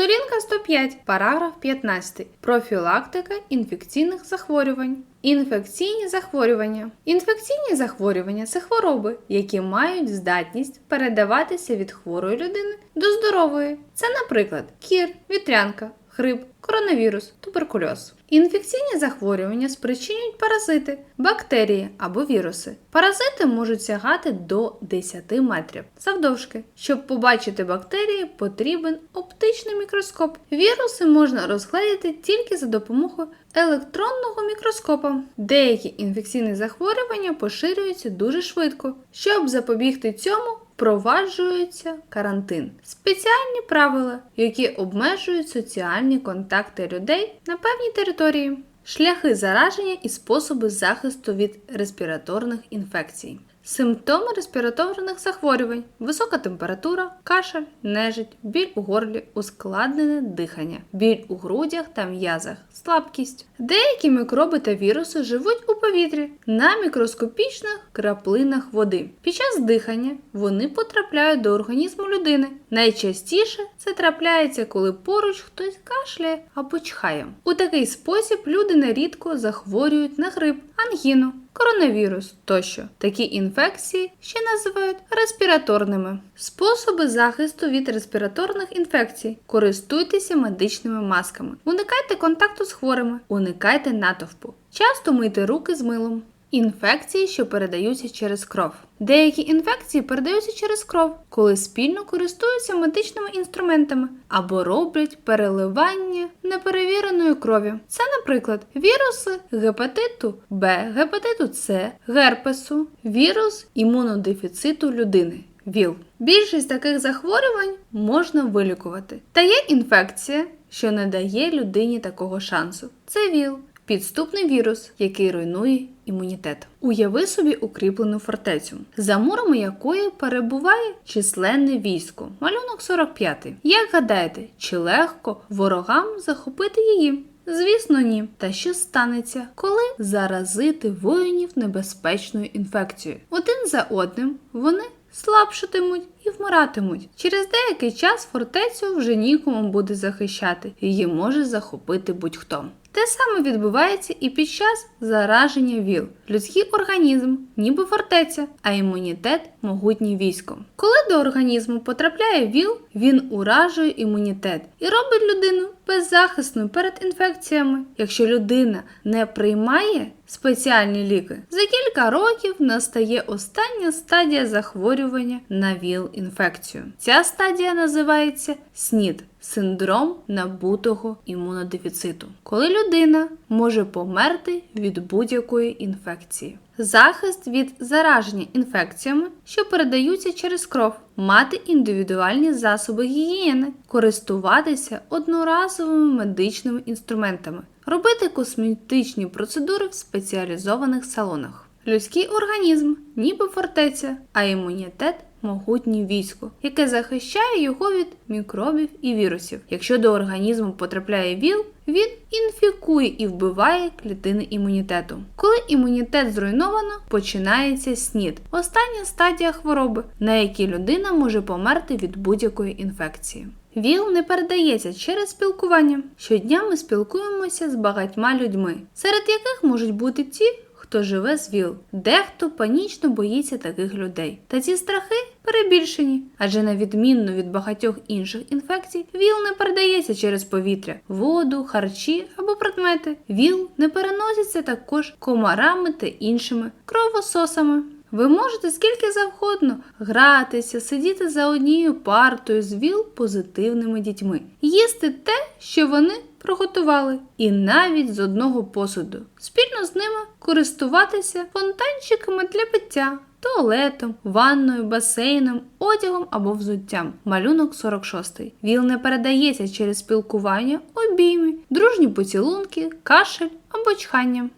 Сторінка 105, параграф 15. Профілактика інфекційних захворювань. Інфекційні захворювання. Інфекційні захворювання це хвороби, які мають здатність передаватися від хворої людини до здорової. Це, наприклад, кір, вітрянка, грип, коронавірус, туберкульоз. Інфекційні захворювання спричинюють паразити, бактерії або віруси. Паразити можуть сягати до 10 метрів завдовжки. Щоб побачити бактерії, потрібен оптичний мікроскоп. Віруси можна розгледіти тільки за допомогою електронного мікроскопа. Деякі інфекційні захворювання поширюються дуже швидко. Щоб запобігти цьому, впроваджується карантин, спеціальні правила, які обмежують соціальні контакти людей на певній території, шляхи зараження і способи захисту від респіраторних інфекцій. Симптоми респіраторних захворювань: висока температура, кашель, нежить, біль у горлі, ускладнене дихання, біль у грудях та м'язах, слабкість. Деякі мікроби та віруси живуть у повітрі на мікроскопічних краплинах води. Під час дихання вони потрапляють до організму людини. Найчастіше це трапляється, коли поруч хтось кашляє або чхає. У такий спосіб люди нерідко захворюють на грип, ангіну, коронавірус тощо. Такі інфекції ще називають респіраторними. Способи захисту від респіраторних інфекцій. Користуйтеся медичними масками. Уникайте контакту з хворими, уникайте натовпу. Часто мийте руки з милом. Інфекції, що передаються через кров. Деякі інфекції передаються через кров, коли спільно користуються медичними інструментами або роблять переливання неперевіреної крові. Це, наприклад, віруси гепатиту Б, гепатиту С, герпесу, вірус імунодефіциту людини. ВІЛ. Більшість таких захворювань можна вилікувати. Та є інфекція, що не дає людині такого шансу. Це ВІЛ. Підступний вірус, який руйнує імунітет. Уяви собі укріплену фортецю, за мурами якої перебуває численне військо. Малюнок 45. Як гадаєте, чи легко ворогам захопити її? Звісно, ні. Та що станеться, коли заразити воїнів небезпечною інфекцією? Один за одним вони слабшатимуть і вмиратимуть. Через деякий час фортецю вже нікому буде захищати, її може захопити будь-хто. Те саме відбувається і під час зараження ВІЛ. Людський організм, ніби фортеця, а імунітет могутнє військо. Коли до організму потрапляє ВІЛ, він уражує імунітет і робить людину беззахисною перед інфекціями. Якщо людина не приймає спеціальні ліки, за кілька років настає остання стадія захворювання на ВІЛ-інфекцію. Ця стадія називається СНІД синдром набутого імунодефіциту, коли людина може померти від будь-якої інфекції. Захист від зараження інфекціями, що передаються через кров, мати індивідуальні засоби гігієни, користуватися одноразовими медичними інструментами, робити косметичні процедури в спеціалізованих салонах. Людський організм, ніби фортеця, а імунітет могутнє військо, яке захищає його від мікробів і вірусів. Якщо до організму потрапляє ВІЛ, він інфікує і вбиває клітини імунітету. Коли імунітет зруйновано, починається СНІД, остання стадія хвороби, на якій людина може померти від будь-якої інфекції. ВІЛ не передається через спілкування. Щодня ми спілкуємося з багатьма людьми, серед яких можуть бути ті, хто живе з ВІЛ. Дехто панічно боїться таких людей. Та ці страхи перебільшені, адже на відмінно від багатьох інших інфекцій, ВІЛ не передається через повітря, воду, харчі або предмети. ВІЛ не переноситься також комарами та іншими кровососами. Ви можете скільки завгодно гратися, сидіти за однією партою з ВІЛ позитивними дітьми, їсти те, що вони приготували, і навіть з одного посуду. Спільно з ними користуватися фонтанчиками для пиття, туалетом, ванною, басейном, одягом або взуттям. Малюнок 46. ВІЛ не передається через спілкування, обійми, дружні поцілунки, кашель або чхання.